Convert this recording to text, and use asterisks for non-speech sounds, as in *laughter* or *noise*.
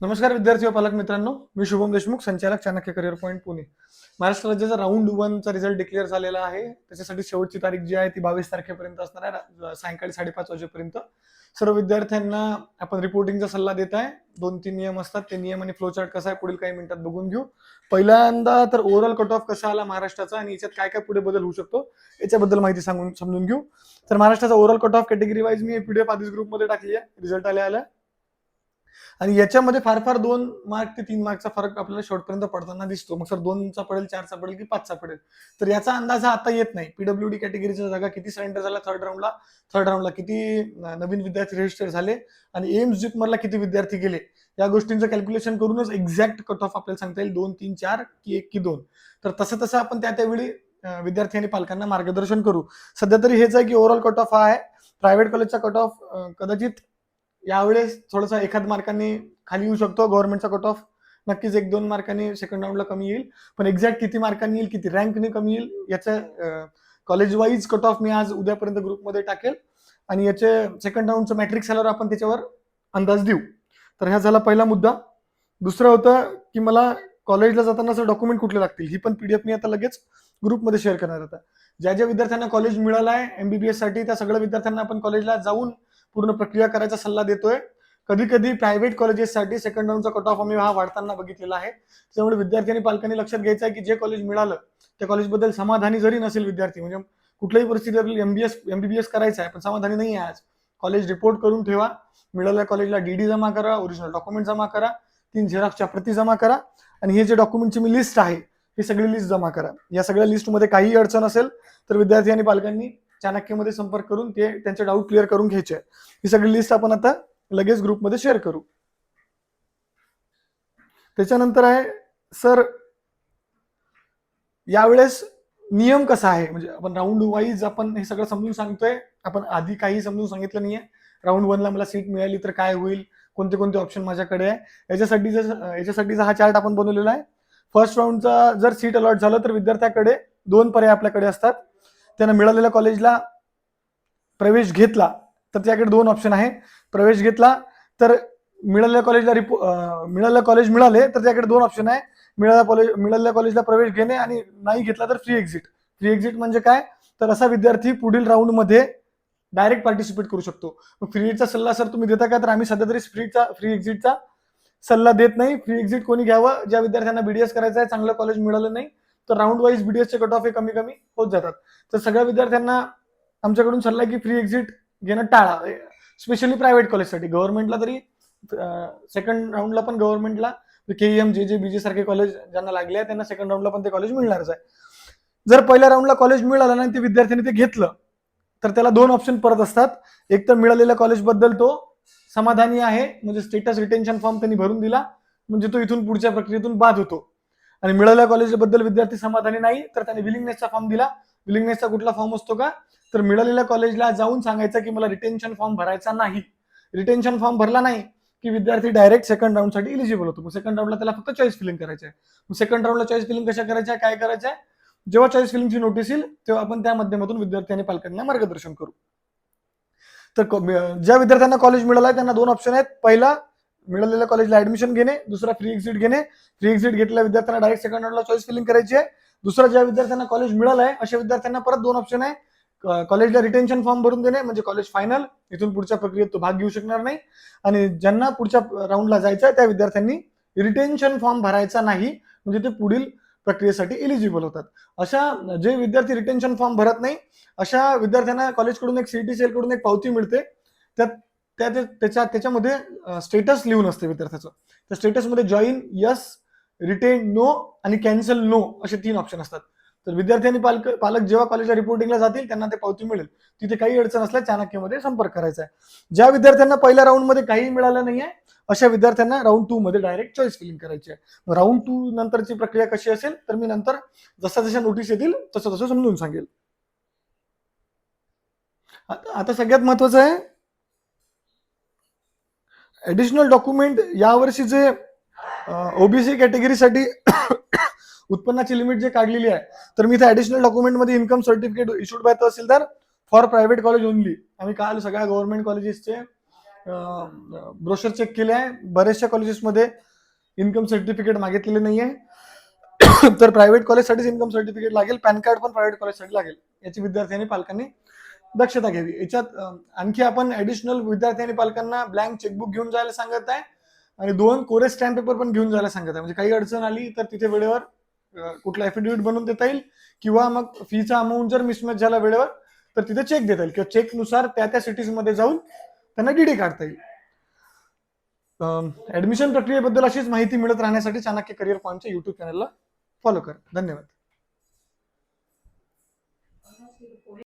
नमस्कार विद्यार्थी व पालक मित्रांनो मी शुभम देशमुख संचालक चाणक्य करिअर पॉईंट पुणे. महाराष्ट्र राज्याचा राऊंड वनचा रिझल्ट डिक्लेअर झालेला आहे. त्याच्यासाठी शेवटची तारीख जी आहे ती बावीस तारखेपर्यंत असणार आहे सायंकाळी साडेपाच वाजेपर्यंत. सर्व विद्यार्थ्यांना आपण रिपोर्टिंगचा सल्ला देत आहे. दोन तीन नियम असतात. ते नियम आणि फ्लोचार्ट कसा आहे पुढील काही मिनिटात बघून घेऊ. पहिल्यांदा तर ओव्हरऑल कट ऑफ कसा आला महाराष्ट्राचा आणि याच्यात काय काय पुढे बदल होऊ शकतो याच्याबद्दल माहिती सांगून समजून घेऊ. तर महाराष्ट्राचा overall cut off category wise मी पीडीएफ आधीच ग्रुपमध्ये टाकली आहे. रिझल्ट आल्या आल्या. आणि याच्यामध्ये फार फार दोन मार्क ते तीन मार्कचा फरक आपल्याला शेवटपर्यंत पडताना दिसतो. मग सर दोनचा पडेल चारचा पडेल की पाचचा पडेल? तर याचा अंदाज हा आता येत नाही. पीडब्ल्यू डी कॅटेगरीच्या जागा किती सरेंडर झाला थर्ड राऊंडला थर्ड राऊंडला किती नवीन विद्यार्थी रजिस्टर झाले? आणि एम्स जिपमरला किती विद्यार्थी गेले? या गोष्टींचं कॅल्क्युलेशन करूनच एक्झॅक्ट कट ऑफ आपल्याला सांगता येईल. दोन तीन चार की एक की दोन. तर तसं तसं आपण त्या त्यावेळी विद्यार्थी आणि पालकांना मार्गदर्शन करू. सध्या तरी हेच आहे की ओव्हरऑल कट ऑफ हा आहे. प्रायव्हेट कॉलेजचा कट ऑफ कदाचित यावेळेस थोडासा एखाद मार्कांनी खाली येऊ शकतो गव्हर्नमेंटचा कट ऑफ नक्कीच एक दोन मार्कांनी सेकंड राऊंडला कमी येईल. पण एक्झॅक्ट किती मार्कांनी येईल किती रँकने कमी येईल याचं कॉलेज वाईज कट ऑफ मी आज उद्यापर्यंत ग्रुपमध्ये टाकेल. आणि याचे सेकंड राऊंडचं मॅट्रिक्स आल्यावर आपण त्याच्यावर अंदाज देऊ. तर ह्या झाला पहिला मुद्दा. दुसरं होतं की मला कॉलेजला जाताना असं डॉक्युमेंट कुठले लागतील ही पण पीडीएफ मी आता लगेच ग्रुपमध्ये शेअर करणार आता. ज्या ज्या विद्यार्थ्यांना कॉलेज मिळालं आहे एमबीबीएससाठी त्या सगळ्या विद्यार्थ्यांना आपण कॉलेजला जाऊन पूर्ण प्रक्रिया करायचा सल्ला देतोय. कधी कधी प्रायव्हेट कॉलेजेससाठी सेकंड राऊंडचा कट ऑफ आम्ही हा वाढताना बघितलेला आहे. त्यामुळे विद्यार्थी आणि पालकांनी लक्षात घ्यायचं आहे की जे कॉलेज मिळालं त्या कॉलेजबद्दल समाधानी जरी नसेल विद्यार्थी म्हणजे कुठल्याही परिस्थितीत एमबीएस एमबीबीएस करायचं आहे पण समाधानी नाही आहे आज. कॉलेज रिपोर्ट करून ठेवा. मिळालेल्या कॉलेजला डीडी जमा करा ओरिजिनल डॉक्युमेंट जमा करा तीन झेरॉक्सच्या प्रती जमा करा आणि हे जे डॉक्युमेंटची मी लिस्ट आहे ही सगळी लिस्ट जमा करा. या सगळ्या लिस्टमध्ये काही अडचण असेल तर विद्यार्थी आणि पालकांनी चाणक्यमध्ये संपर्क करून ते त्यांचे डाऊट क्लिअर करून घ्यायचे. ही सगळी लिस्ट आपण आता लगेच ग्रुपमध्ये शेअर करू. त्याच्यानंतर आहे सर यावेळेस नियम कसा आहे? म्हणजे आपण राऊंड वाईज आपण हे सगळं समजून सांगतोय. आपण आधी काही समजून सांगितलं नाहीये. राऊंड वनला मला सीट मिळाली तर काय होईल? कोणते कोणते ऑप्शन माझ्याकडे आहे? याच्यासाठी जर याच्यासाठीचा हा चार्ट आपण बनवलेला आहे फर्स्ट राऊंडचा जर सीट अलॉट झालं तर विद्यार्थ्याकडे दोन पर्याय आपल्याकडे असतात. त्यानं मिळालेल्या कॉलेजला प्रवेश घेतला तर त्याकडे दोन ऑप्शन आहे. प्रवेश घेतला तर मिळालेल्या कॉलेजला रिपो मिळालेलं कॉलेज मिळाले तर त्याकडे दोन ऑप्शन आहे. मिळाल्या कॉलेज मिळालेल्या कॉलेजला प्रवेश घेणे आणि नाही घेतला तर फ्री एक्झिट फ्री एक्झिट म्हणजे काय? तर असा विद्यार्थी पुढील राऊंडमध्ये डायरेक्ट पार्टिसिपेट करू शकतो. फ्रीचा सल्ला सर तुम्ही देता का? तर आम्ही सध्या तरी फ्रीचा फ्री एक्झिटचा सल्ला देत नाही. फ्री एक्झिट कोणी घ्यावं? ज्या विद्यार्थ्यांना बीडीएस करायचं आहे चांगलं कॉलेज मिळालं नाही तर राऊंड वाईज बीडीएसचे कट ऑफ हे कमी कमी होत जातात. तर सगळ्या विद्यार्थ्यांना आमच्याकडून सल्ला की फ्री एक्झिट घेणं टाळा. स्पेशली प्रायव्हेट कॉलेजसाठी गव्हर्नमेंटला तरी सेकंड राऊंडला पण गव्हर्नमेंटला के एम जे जे बी जे सारखे कॉलेज ज्यांना लागले आहे त्यांना सेकंड राऊंडला पण ते कॉलेज मिळणारच आहे. जर पहिल्या राऊंडला कॉलेज मिळालं नाही ते विद्यार्थ्यांनी ते घेतलं तर त्याला दोन ऑप्शन परत असतात. एक तर मिळालेल्या कॉलेजबद्दल तो समाधानी आहे. म्हणजे स्टेटस रिटेन्शन फॉर्म त्यांनी भरून दिला. म्हणजे तो इथून पुढच्या प्रक्रियेतून बाद होतो. आणि मिळालेल्या कॉलेजबद्दल विद्यार्थी समाधानी नाही तर त्याने विलिंगनेसचा फॉर्म दिला. विलिंगनेसचा कुठला फॉर्म असतो का? तर मिळालेल्या कॉलेजला जाऊन सांगायचं की मला रिटेन्शन फॉर्म भरायचा नाही. रिटेन्शन फॉर्म भरला नाही की विद्यार्थी डायरेक्ट सेकंड राऊंडसाठी इलिजिबल होतो. मग सेकंड राऊंडला त्याला फक्त चॉईस फिलिंग करायचं आहे. मग सेकंड राऊंडला चॉईस फिलिंग कशा करायच्या? काय करायचं आहे? जेव्हा चॉईस फिलिंगची नोटीस येईल तेव्हा आपण त्या माध्यमातून विद्यार्थी आणि पालकांना मार्गदर्शन करू. तर ज्या विद्यार्थ्यांना कॉलेज मिळालं आहे त्यांना दोन ऑप्शन आहेत. पहिला मिळालेल्या कॉलेजला ऍडमिशन घेणे दुसरा फ्री एक्झिट घेणे. फ्री एक्झिट घेतलेल्या विद्यार्थ्यांना डायरेक्ट सेकंड राऊंडला चॉईस फिलिंग करायची आहे. दुसरा ज्या विद्यार्थ्यांना कॉलेज मिळालं आहे अशा विद्यार्थ्यांना परत दोन ऑप्शन आहे. कॉलेजला रिटेन्शन फॉर्म भरून देणे म्हणजे कॉलेज फायनल इथून पुढच्या प्रक्रियेत तो भाग घेऊ शकणार नाही. आणि ज्यांना पुढच्या राऊंडला जायचं आहे त्या विद्यार्थ्यांनी रिटेन्शन फॉर्म भरायचा नाही. म्हणजे ते पुढील प्रक्रियेसाठी एलिजिबल होतात. अशा जे विद्यार्थी रिटेन्शन फॉर्म भरत नाही अशा विद्यार्थ्यांना कॉलेजकडून एक सीटी सेल कडून एक पावती मिळते. त्यात त्या त्याच्या त्याच्यामध्ये स्टेटस लिहून असते विद्यार्थ्याचं. त्या स्टेटसमध्ये जॉईन यस रिटेन नो आणि कॅन्सल नो असे तीन ऑप्शन असतात. तर विद्यार्थी आणि पालक पालक जेव्हा कॉलेजच्या रिपोर्टिंगला जातील त्यांना ते पावती मिळेल. तिथे काही अडचण असल्यास चाणक्यमध्ये संपर्क करायचा आहे. ज्या विद्यार्थ्यांना पहिल्या राऊंडमध्ये काही मिळालं नाहीये अशा विद्यार्थ्यांना राऊंड टू मध्ये डायरेक्ट चॉईस फिलिंग करायची आहे. राऊंड टू नंतरची प्रक्रिया कशी असेल तर मी नंतर जसा जशा नोटीस येतील तसं तसं समजून सांगेल. आता आता सगळ्यात महत्वाचं आहे ॲडिशनल डॉक्युमेंट यावर्षी जे ओबीसी कॅटेगरीसाठी *coughs* उत्पन्नाची लिमिट जे काढलेली आहे तर मी इथे ऍडिशनल डॉक्युमेंटमध्ये income certificate issued by tehsildar for private college only आम्ही काल सगळ्या गव्हर्नमेंट कॉलेजेसचे ब्रोशर चेक केले आहे. बऱ्याचशा कॉलेजेसमध्ये इन्कम सर्टिफिकेट मागितलेले नाही आहे *coughs* तर प्रायव्हेट कॉलेजसाठीच इन्कम सर्टिफिकेट लागेल. पॅन कार्ड पण प्रायव्हेट कॉलेजसाठी लागेल. याची विद्यार्थ्यांनी पालकांनी दक्षता घ्यावी. याच्यात आणखी आपण ऍडिशनल विद्यार्थी आणि पालकांना ब्लँक चेकबुक घेऊन जायला सांगत आहे आणि दोन कोरे स्टॅम्प पेपर पण घेऊन जायला सांगत आहे. म्हणजे काही अडचण आली तर तिथे वेळेवर कुठला एफिडेव्हिट बनवून देता येईल किंवा मग फीचा अमाऊंट जर मिसमॅच झाला वेळेवर तर तिथे चेक देता येईल. किंवा चेकनुसार त्या त्या सिटीजमध्ये जाऊन त्यांना डीडी काढता येईल. ऍडमिशन प्रक्रियेबद्दल अशीच माहिती मिळत राहण्यासाठी चाणक्य करिअर पॉईंटच्या युट्यूब चॅनलला फॉलो करा. धन्यवाद.